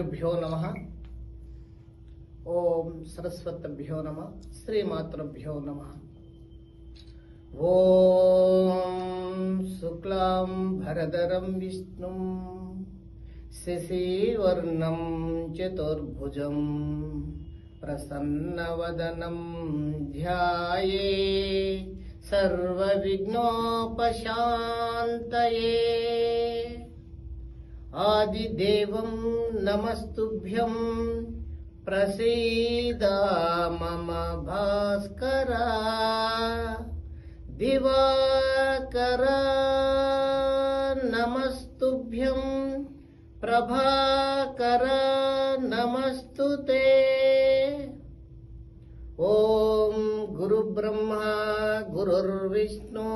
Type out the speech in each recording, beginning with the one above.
गुरुभ्यो नम। ओं सरस्वतभ्यो नम श्रीमातृभ्यो नम। शुक्ला शुक्लां विष्णु, शिशिवर्ण चतुर्भुज प्रसन्न प्रसन्नवदनं ध्याये, सर्वविघ्नोपशान्तये। आदिदेवं नमस्तुभ्यं प्रसीदा मम भास्करा दिवाकरा नमस्तुभ्यं प्रभाकरा नमस्तु ते। ॐ गुरुब्रह्मा गुरुर्विष्णु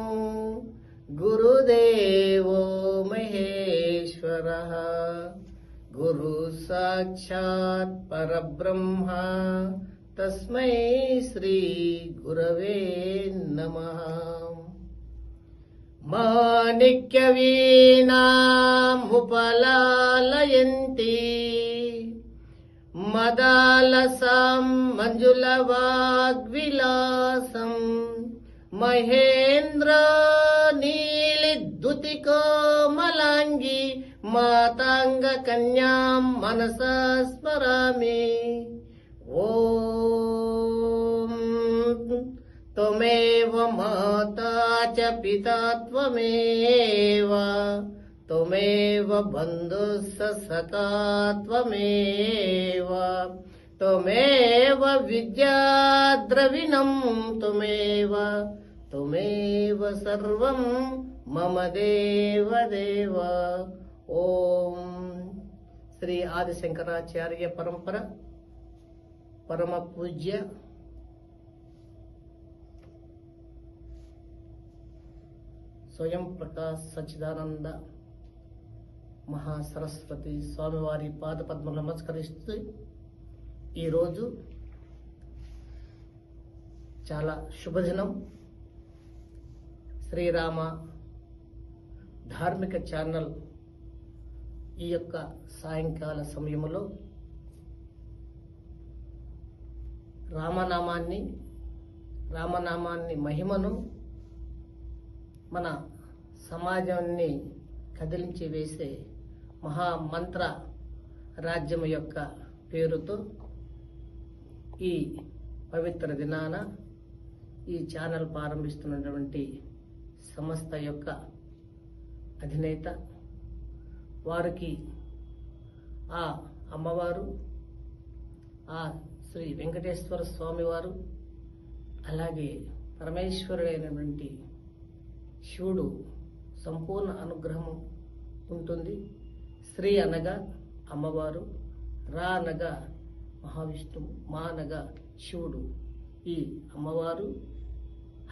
गुरुदेव ईश्वरः गुरुः साक्षात् परब्रह्मा। तस्मै श्रीगुरवे नमः। माणिक्यवीणामुपलालयन्ति। मदालसां मञ्जुलवाग्विलासं। महेन्द्राणि कोमलाङ्गी माताङ्गकन्याम् मनसा स्मरामि। ॐ त्वमेव माता च पिता त्वमेव। त्वमेव बन्धुः सखा त्वमेव। त्वमेव विद्याद्रविणम् त्वमेव। त्वमेव सर्वम् మమ దేవ దేవ. ఓం శ్రీ ఆదిశంకరాచార్య పరంపర పరమ పూజ్య స్వయం ప్రకాశ్ సచ్చిదానంద మహాసరస్వతి స్వామివారి పాద పద్మలు నమస్కరిస్తూ ఈరోజు చాలా శుభదినం. శ్రీరామ ధార్మిక ఛానల్ ఈ యొక్క సాయంకాల సమయంలో రామనామాన్ని రామనామాన్ని మహిమను మన సమాజాన్ని కదిలించి వేసే మహామంత్ర రాజ్యం యొక్క పేరుతో ఈ పవిత్ర దినాన ఈ ఛానల్ ప్రారంభిస్తున్నటువంటి సంస్థ యొక్క అధినేత వారికి ఆ అమ్మవారు ఆ శ్రీ వెంకటేశ్వర స్వామివారు అలాగే పరమేశ్వరుడైనటువంటి శివుడు సంపూర్ణ అనుగ్రహం ఉంటుంది. శ్రీ అనగా అమ్మవారు రా అనగా మహావిష్ణువు మా అనగా శివుడు. ఈ అమ్మవారు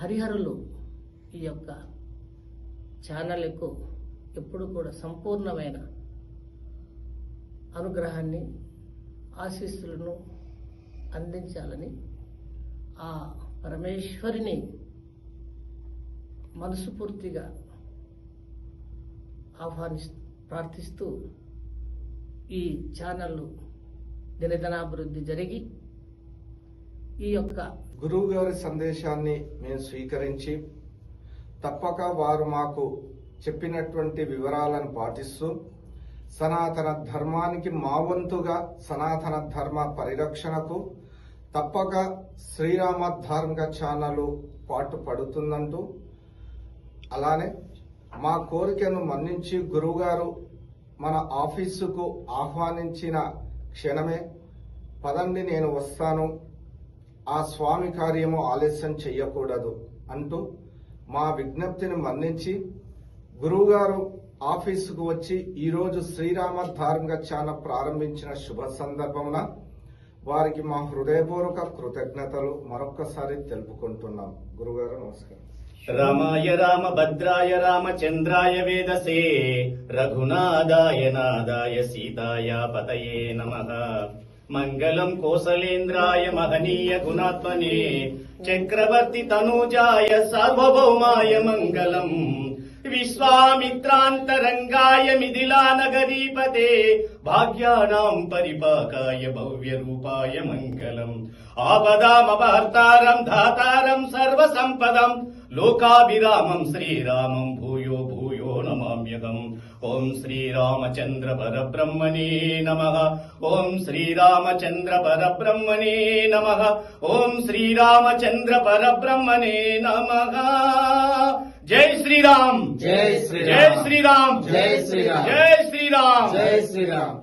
హరిహరులు ఈ యొక్క ఛానల్కు ఎప్పుడు కూడా సంపూర్ణమైన అనుగ్రహాన్ని ఆశీస్సులను అందించాలని ఆ పరమేశ్వరిని మనసుపూర్తిగా ఆహ్వాని ప్రార్థిస్తూ ఈ ఛానళ్ళు దినదినాభివృద్ధి జరిగి ఈ యొక్క గురువు గారి సందేశాన్ని మేము స్వీకరించి తప్పక వారు మాకు చెప్పినటువంటి వివరాలను పాటిస్తూ సనాతన ధర్మానికి మా వంతుగా సనాతన ధర్మ పరిరక్షణకు తప్పక శ్రీరామ ధార్మిక ఛానల్ పాటు పడుతుందంటూ అలానే మా కోరికను మన్నించి గురువుగారు మన ఆఫీసుకు ఆహ్వానించిన క్షణమే పదండి నేను వస్తాను. ఆ స్వామి కార్యము ఆలస్యం చెయ్యకూడదు అంటూ మా విజ్ఞప్తిని మన్నించి గురువుగారు ఆఫీసుకు వచ్చి ఈరోజు శ్రీరామ ధార్మిక ఛానల్ ప్రారంభించిన శుభ సందర్భమున వారికి మా హృదయపూర్వక కృతజ్ఞతలు మరొక్కసారి తెలుపుకుంటున్నాం. గురుగారు నమస్కారం. రామాయ రామ భద్రాయ రామచంద్రాయ వేదసే రఘునాదాయ నాదాయ సీతాయ పతయే నమ. మంగళం కోసలేంద్రాయ మహనీయ గుణాత్మనే. చక్రవర్తి తనూజాయ సార్వభౌమాయ మంగళం. విశ్వామిత్రాంతరంగాయ మిథిలానగరీపతే. భాగ్యానాం పరిపాకాయ భవ్యరూపాయ మంగళం. ఆపదామపహర్తారం ధాతారం సర్వసంపదం. లోకాభిరామం శ్రీరామం భూయో భూ నమామ్యహం ఓం శ్రీరామచంద్ర పరబ్రహ్మణే నమ ఓం శ్రీరామచంద్ర పరబ్రహ్మణే నమ ఓం శ్రీరామచంద్ర పరబ్రహ్మణే నమ జై శ్రీరామ్ జై శ్రీరామ్. జై శ్రీరామ్ జై శ్రీరామ్. జై శ్రీరామ్ జై శ్రీరామ్